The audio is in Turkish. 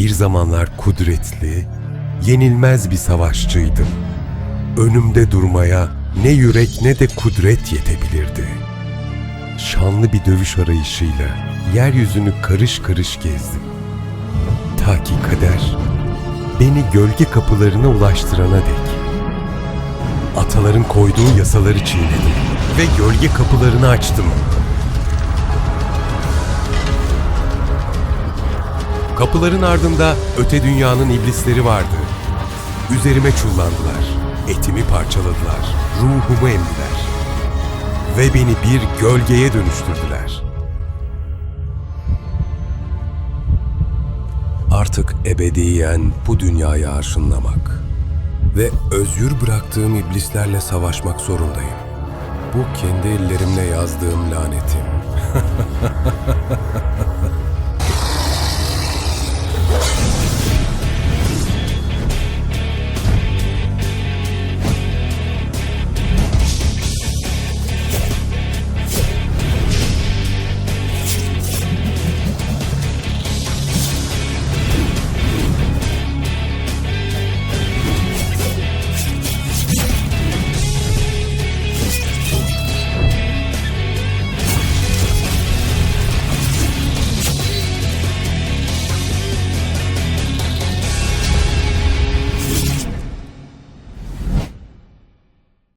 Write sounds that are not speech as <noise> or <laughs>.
Bir zamanlar kudretli, yenilmez bir savaşçıydım. Önümde durmaya ne yürek ne de kudret yetebilirdi. Şanlı bir dövüş arayışıyla yeryüzünü karış karış gezdim. Ta ki kader beni gölge kapılarına ulaştırana dek. Ataların koyduğu yasaları çiğnedim ve gölge kapılarını açtım. Kapıların ardında öte dünyanın iblisleri vardı. Üzerime çullandılar, etimi parçaladılar, ruhumu emdiler. Ve beni bir gölgeye dönüştürdüler. Artık ebediyen bu dünyaya arşınlamak ve özgür bıraktığım iblislerle savaşmak zorundayım. Bu kendi ellerimle yazdığım lanetim. <laughs>